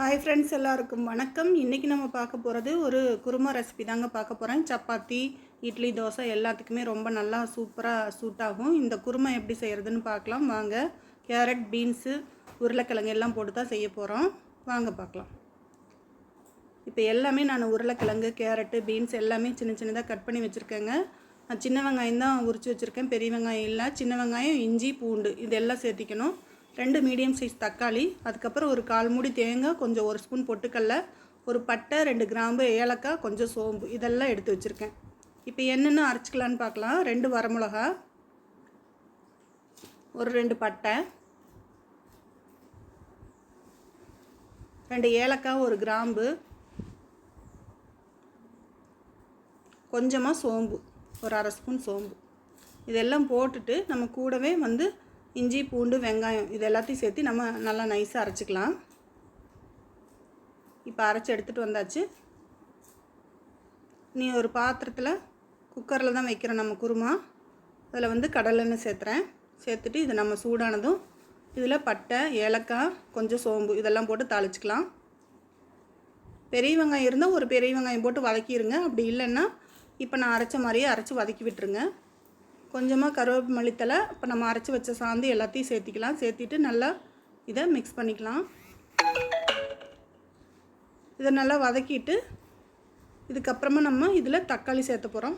Hi friends எல்லாருக்கும் வணக்கம். இன்றைக்கி நம்ம பார்க்க போகிறது ஒரு குருமா ரெசிபி தாங்க பார்க்க போகிறேன் சப்பாத்தி இட்லி தோசை எல்லாத்துக்குமே ரொம்ப நல்லா சூப்பராக சூட் ஆகும். இந்த குருமா எப்படி செய்கிறதுன்னு பார்க்கலாம். வாங்க. கேரட் பீன்ஸு உருளைக்கிழங்கு எல்லாம் போட்டு தான் செய்ய போகிறோம் வாங்க பார்க்கலாம். இப்போ எல்லாமே நான் உருளைக்கிழங்கு கேரட்டு பீன்ஸ் எல்லாமே சின்ன சின்னதாக கட் பண்ணி வச்சுருக்கேங்க. நான் சின்ன வெங்காயம் தான் உரித்து வச்சுருக்கேன். பெரிய வெங்காயம் இல்லை. சின்ன வெங்காயம் இஞ்சி பூண்டு இதெல்லாம் சேர்த்திக்கணும். ரெண்டு மீடியம் சைஸ் தக்காளி அதுக்கப்புறம் ஒரு கால் மூடி தேங்காய் கொஞ்சம் ஒரு ஸ்பூன் பொட்டுக்கடல ஒரு பட்டை ரெண்டு கிராம்பு ஏலக்காய் கொஞ்சம் சோம்பு இதெல்லாம் எடுத்து வச்சுருக்கேன். இப்போ என்னென்ன அரைச்சிக்கலான்னு பார்க்கலாம். ரெண்டு வரமிளகா ஒரு ரெண்டு பட்டை ரெண்டு ஏலக்காய் ஒரு கிராம்பு கொஞ்சமாக சோம்பு ஒரு அரை ஸ்பூன் சோம்பு. இதெல்லாம் போட்டுட்டு நம்ம கூடவே வந்து இஞ்சி பூண்டு வெங்காயம் இது எல்லாத்தையும் சேர்த்து நம்ம நல்லா நைஸாக அரைச்சிக்கலாம். இப்போ அரைச்சி எடுத்துகிட்டு வந்தாச்சு. நீ ஒரு பாத்திரத்தில் குக்கரில் தான் வைக்கிறோம் நம்ம குருமா. அதில் வந்து கடலெண்ணெய் சேர்த்துறேன். சேர்த்துட்டு இது நம்ம சூடானதும் இதில் பட்டை ஏலக்காய் கொஞ்சம் சோம்பு இதெல்லாம் போட்டு தாளிச்சிக்கலாம். பெரிய வெங்காயம் இருந்தால் ஒரு பெரிய வெங்காயம் போட்டு வதக்கிடுங்க அப்படி இல்லைன்னா இப்போ நான் அரைச்ச மாதிரியே அரைச்சி வதக்கி விட்டுருங்க. கொஞ்சமாக கருவேப்பு மல்லித்தலை இப்போ நம்ம அரைச்சி வச்ச சாந்து எல்லாத்தையும் சேர்த்திக்கலாம். சேர்த்திட்டு நல்லா இதை மிக்ஸ் பண்ணிக்கலாம். இதை நல்லா வதக்கிட்டு இதுக்கப்புறமா நம்ம இதில் தக்காளி சேர்த்த போகிறோம்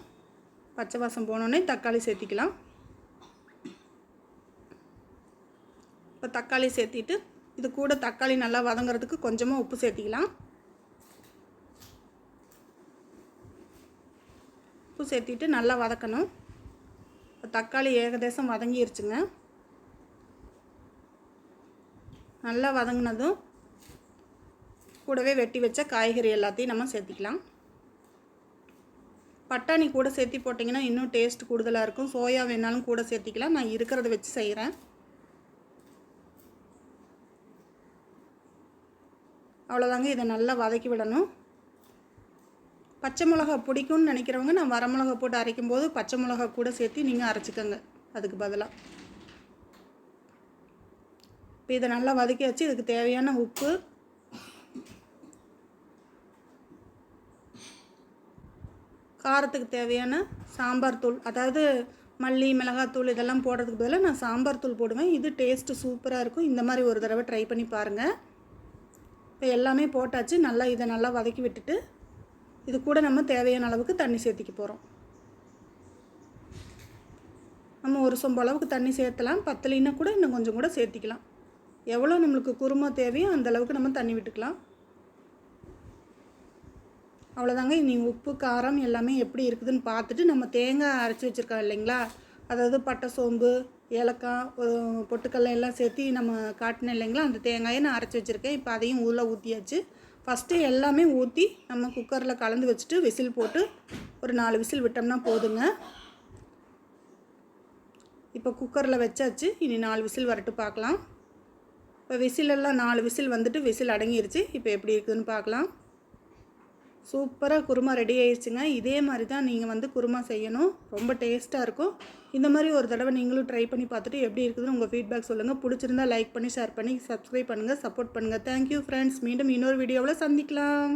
பச்சை வாசம் போனோடனே தக்காளி சேர்த்திக்கலாம். இப்போ தக்காளி சேர்த்திட்டு இது கூட தக்காளி நல்லா வதங்குறதுக்கு கொஞ்சமாக உப்பு சேர்த்திக்கலாம். உப்பு சேர்த்திட்டு நல்லா வதக்கணும். தக்காளி ஏகதேசம் வதங்கிருச்சுங்க. நல்லா வதங்கினதும் கூடவே வெட்டி வச்ச காய்கறி எல்லாத்தையும் நம்ம சேர்த்திக்கலாம். பட்டாணி கூட சேர்த்தி போட்டிங்கன்னா இன்னும் டேஸ்ட் கூடுதலாக இருக்கும். சோயா வேணாலும் கூட சேர்த்திக்கலாம். நான் இருக்கிறத வச்சு செய்கிறேன் அவ்வளோதாங்க இதை நல்லா வதக்கி விடணும். பச்சை மிளகா பிடிக்கும்னு நினைக்கிறவங்க நான் வரமிளகா போட்டு அரைக்கும் போது பச்சை மிளகா கூட சேர்த்து நீங்கள் அரைச்சிக்கோங்க. அதுக்கு பதிலாக இப்போ இதை நல்லா வதக்கி வச்சு இதுக்கு தேவையான உப்பு. காரத்துக்கு தேவையான சாம்பார் தூள் அதாவது மல்லி மிளகாத்தூள் இதெல்லாம் போடுறதுக்கு பதிலாக நான் சாம்பார் தூள் போடுவேன். இது டேஸ்ட்டு சூப்பராக இருக்கும். இந்த மாதிரி ஒரு தடவை ட்ரை பண்ணி பாருங்கள் இப்போ எல்லாமே போட்டாச்சு நல்லா இதை நல்லா வதக்கி விட்டுட்டு இது கூட நம்ம தேவையான அளவுக்கு தண்ணி சேர்த்திக்க போகிறோம் நம்ம ஒரு சொம்பு அளவுக்கு தண்ணி சேர்த்தலாம். பத்தலின்னா கூட இன்னும் கொஞ்சம் கூட சேர்த்திக்கலாம். எவ்வளோ நம்மளுக்கு குருமா தேவையோ அந்த அளவுக்கு நம்ம தண்ணி விட்டுக்கலாம். அவ்வளோதாங்க இனி உப்பு காரம் எல்லாமே எப்படி இருக்குதுன்னு பார்த்துட்டு நம்ம தேங்காய் அரைச்சி வச்சுருக்கோம் இல்லைங்களா? அதாவது பட்டை சோம்பு ஏலக்காய் பொட்டுக்கல்ல எல்லாம் சேர்த்து நம்ம காட்டினேன் இல்லைங்களா? அந்த தேங்காயை நான் அரைச்சி வச்சுருக்கேன். இப்போ அதையும் உள்ளே ஊற்றியாச்சு ஃபஸ்ட்டு எல்லாமே ஊற்றி நம்ம குக்கரில் கலந்து வச்சுட்டு விசில் போட்டு ஒரு நாலு விசில் விட்டோம்னா போதுங்க. இப்போ குக்கரில் வச்சாச்சு இனி நாலு விசில் வரட்டு பார்க்கலாம். இப்போ விசிலெல்லாம் நாலு விசில் வந்துட்டு விசில் அடங்கிருச்சு. இப்போ எப்படி இருக்குதுன்னு பார்க்கலாம். சூப்பராக குருமா ரெடி ஆயிடுச்சுங்க இதே மாதிரி தான் நீங்கள் வந்து குருமா செய்யணும். ரொம்ப டேஸ்ட்டாக இருக்கும். இந்த மாதிரி ஒரு தடவை நீங்களும் ட்ரை பண்ணி பார்த்துட்டு எப்படி இருக்குதுன்னு உங்கள் ஃபீட்பேக் சொல்லுங்கள் பிடிச்சிருந்தா லைக் பண்ணி ஷேர் பண்ணி சப்ஸ்கிரைப் பண்ணுங்கள் சப்போர்ட் பண்ணுங்கள் தேங்க்யூ ஃப்ரெண்ட்ஸ் மீண்டும் இன்னொரு வீடியோவில் சந்திக்கலாம்.